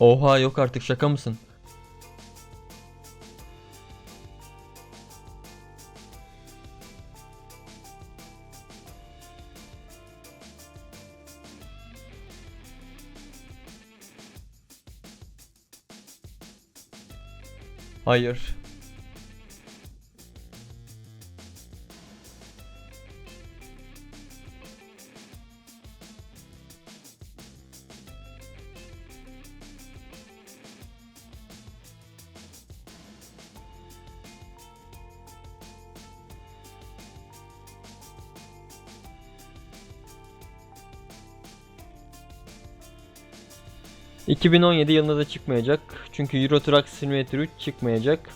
Oha yok artık şaka mısın? Hayır. ...2017 yılında da çıkmayacak. Çünkü Euro Truck Simulator 3 çıkmayacak.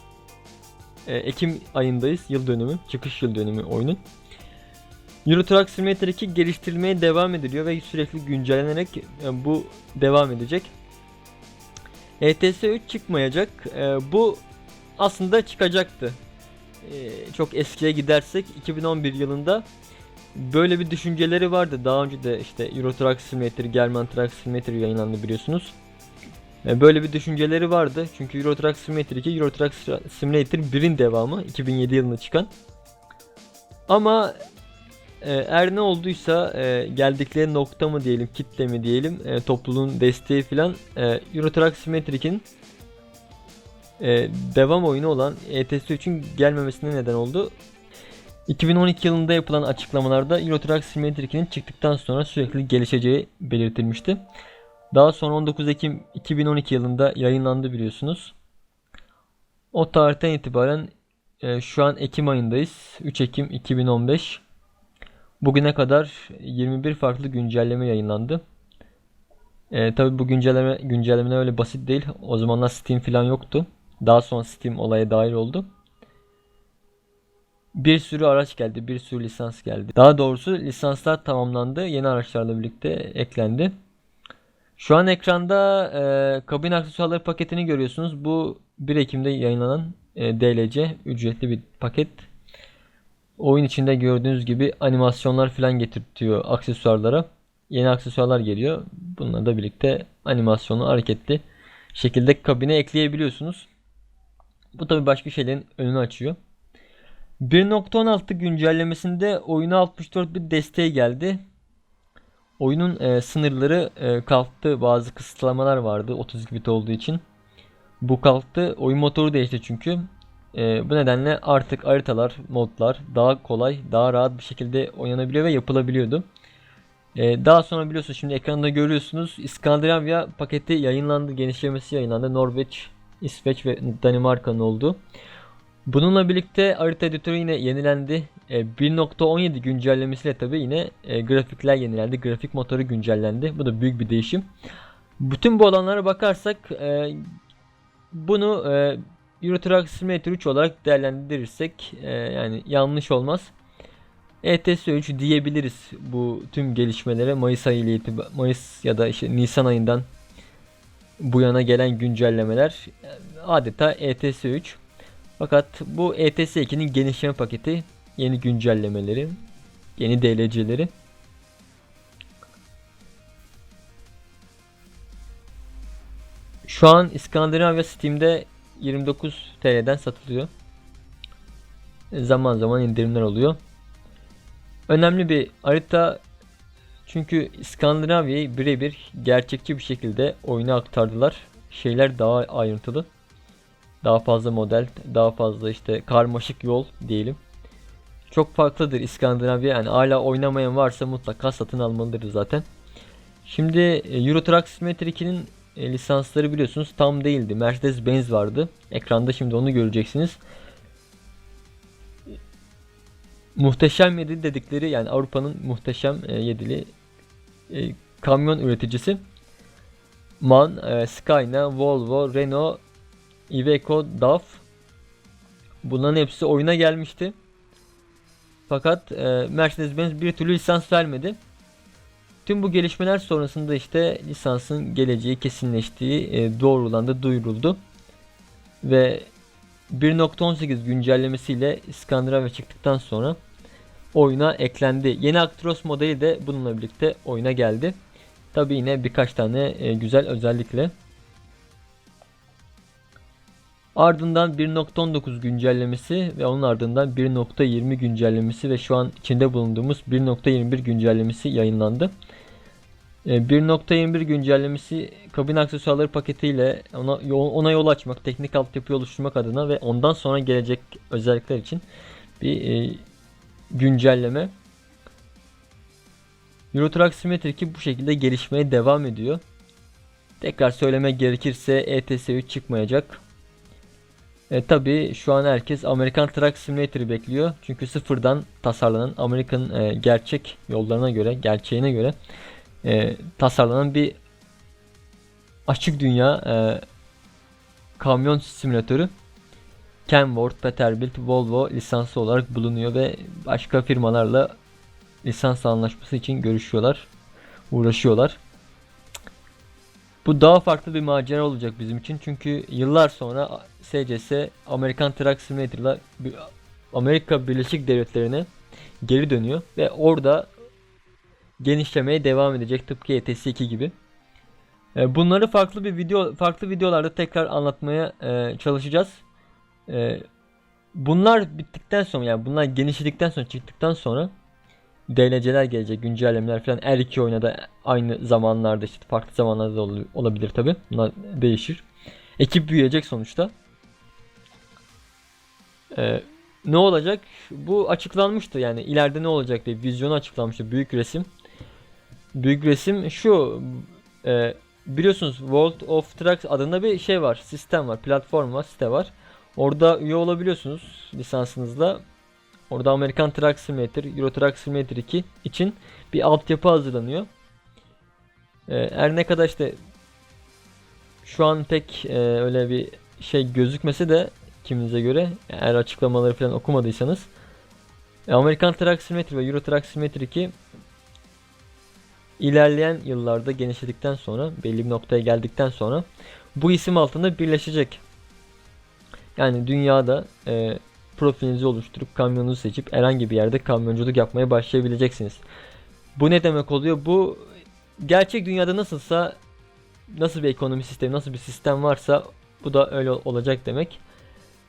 Ee, Ekim ayındayız. Yıl dönümü. Çıkış yıl dönümü oyunun. Euro Truck Simulator 2 geliştirilmeye devam ediliyor ve sürekli güncellenerek e, bu devam edecek. ETS 3 çıkmayacak. E, bu aslında çıkacaktı. E, çok eskiye gidersek 2011 yılında böyle bir düşünceleri vardı. Daha önce de işte Euro Truck Simulator, German Truck Simulator yayınlandı biliyorsunuz. E, Böyle bir düşünceleri vardı. Çünkü Euro Truck Simulator 2, Euro Truck Simulator 1'in devamı 2007 yılında çıkan. Ama e, er ne olduysa e, geldikleri nokta mı diyelim, kitle mi diyelim, e, topluluğun desteği filan e, Euro Truck Simulator 2'nin e, devam oyunu olan ETS 3'ün gelmemesine neden oldu. 2012 yılında yapılan açıklamalarda Euro Truck Simulator 2'nin çıktıktan sonra sürekli gelişeceği belirtilmişti. Daha sonra 19 Ekim 2012 yılında yayınlandı biliyorsunuz. O tarihten itibaren e, şu an Ekim ayındayız. 3 Ekim 2015. Bugüne kadar 21 farklı güncelleme yayınlandı. E, Tabi bu güncelleme güncellemeler öyle basit değil. O zamanlar Steam falan yoktu. Daha sonra Steam olaya dahil oldu. Bir sürü araç geldi, bir sürü lisans geldi. Daha doğrusu lisanslar tamamlandı, yeni araçlarla birlikte eklendi. Şu an ekranda e, kabin aksesuarları paketini görüyorsunuz. Bu 1 Ekim'de yayınlanan e, DLC ücretli bir paket. Oyun içinde gördüğünüz gibi animasyonlar falan getirtiyor aksesuarlara. Yeni aksesuarlar geliyor. Bununla da birlikte animasyonu hareketli şekilde kabine ekleyebiliyorsunuz. Bu tabi başka şeylerin önünü açıyor. 1.16 güncellemesinde oyuna 64 bir desteği geldi. Oyunun e, sınırları e, kalktı. Bazı kısıtlamalar vardı 32 bit olduğu için. Bu kalktı. Oyun motoru değişti çünkü. E, bu nedenle artık haritalar, modlar daha kolay, daha rahat bir şekilde oynanabiliyor ve yapılabiliyordu. E, daha sonra biliyorsunuz şimdi ekranda görüyorsunuz İskandinavya paketi yayınlandı, genişlemesi yayınlandı. Norveç, İsveç ve Danimarka'nın olduğu. Bununla birlikte harita editörü yine yenilendi. E, 1.17 güncellemesiyle tabi yine e, grafikler yenilendi. Grafik motoru güncellendi. Bu da büyük bir değişim. Bütün bu olanlara bakarsak e, bunu e, Euro Truck Simulator 3 olarak değerlendirirsek e, yani yanlış olmaz. ETS 3 diyebiliriz bu tüm gelişmelere Mayıs ayı ile Mayıs ya da işte Nisan ayından bu yana gelen güncellemeler e, adeta ETS 3. Fakat bu ETS 2'nin genişleme paketi, yeni güncellemeleri, yeni DLC'leri Şu an İskandinavya Steam'de 29 TL'den satılıyor. Zaman zaman indirimler oluyor. Önemli bir harita çünkü İskandinavya'yı birebir gerçekçi bir şekilde oyuna aktardılar. Şeyler daha ayrıntılı. Daha fazla model, daha fazla işte karmaşık yol diyelim. Çok farklıdır İskandinavya. Yani hala oynamayan varsa mutlaka satın almalıdır zaten. Şimdi e, Euro Truck Simulator 2'nin e, lisansları biliyorsunuz tam değildi. Mercedes-Benz vardı. Ekranda şimdi onu göreceksiniz. Muhteşem yedili dedikleri yani Avrupa'nın muhteşem e, yedili kamyon üreticisi MAN, Scania, Volvo, Renault, Iveco, DAF bunların hepsi oyuna gelmişti. Fakat e, Mercedes-Benz bir türlü lisans vermedi. Tüm bu gelişmeler sonrasında işte lisansın geleceği kesinleştiği e, doğrulandı, duyuruldu. Ve 1.18 güncellemesiyle İskandinavya çıktıktan sonra oyuna eklendi. Yeni Actros modeli de bununla birlikte oyuna geldi. Tabi yine birkaç tane e, güzel özellikle. Ardından 1.19 güncellemesi ve onun ardından 1.20 güncellemesi ve şu an içinde bulunduğumuz 1.21 güncellemesi yayınlandı. E, 1.21 güncellemesi kabin aksesuarları paketiyle ona, ona yol açmak, teknik altyapıyı oluşturmak adına ve ondan sonra gelecek özellikler için bir e, güncelleme. Euro Truck Simulator 2 bu şekilde gelişmeye devam ediyor. Tekrar söylemek gerekirse ETS 3 çıkmayacak. E, tabii şu an herkes Amerikan Truck Simulator'ı bekliyor. Çünkü sıfırdan tasarlanan Amerika'nın e, gerçek yollarına göre, gerçeğine göre e, tasarlanan bir açık dünya e, kamyon simülatörü Kenworth, Peterbilt, Volvo lisanslı olarak bulunuyor ve başka firmalarla lisans anlaşması için görüşüyorlar, uğraşıyorlar. Bu daha farklı bir macera olacak bizim için çünkü yıllar sonra SCS Amerikan Truck Simulator'la Amerika Birleşik Devletleri'ne geri dönüyor ve orada genişlemeye devam edecek tıpkı ETS 2 gibi. E, Bunları farklı bir video farklı videolarda tekrar anlatmaya e, çalışacağız. E, Bunlar bittikten sonra yani bunlar genişledikten sonra çıktıktan sonra DLC'ler gelecek, güncellemeler falan her iki oyuna da aynı zamanlarda işte farklı zamanlarda da ol- olabilir tabi. Bunlar değişir. Ekip büyüyecek sonuçta. Ee, ne olacak? Bu açıklanmıştı yani ileride ne olacak diye vizyonu açıklanmıştı. Büyük resim. Büyük resim şu e, biliyorsunuz World of Trucks adında bir şey var. Sistem var. Platform var. Site var. Orada üye olabiliyorsunuz lisansınızla. Orada Amerikan Truck Simulator, Euro Truck Simulator 2 için bir altyapı hazırlanıyor. Ee, her ne kadar işte şu an pek e, öyle bir şey gözükmese de kiminize göre eğer açıklamaları falan okumadıysanız e, Amerikan Truck Simulator ve Euro Truck Simulator 2 ilerleyen yıllarda genişledikten sonra belli bir noktaya geldikten sonra bu isim altında birleşecek. Yani dünyada e, profilinizi oluşturup kamyonunuzu seçip herhangi bir yerde kamyonculuk yapmaya başlayabileceksiniz. Bu ne demek oluyor? Bu gerçek dünyada nasılsa nasıl bir ekonomi sistemi, nasıl bir sistem varsa bu da öyle olacak demek.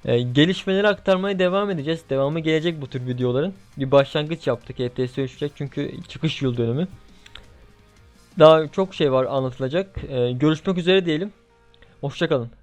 Ee, gelişmeleri aktarmaya devam edeceğiz. Devamı gelecek bu tür videoların. Bir başlangıç yaptık ETS 3'te çünkü çıkış yıl dönümü. Daha çok şey var anlatılacak. Ee, görüşmek üzere diyelim. Hoşçakalın.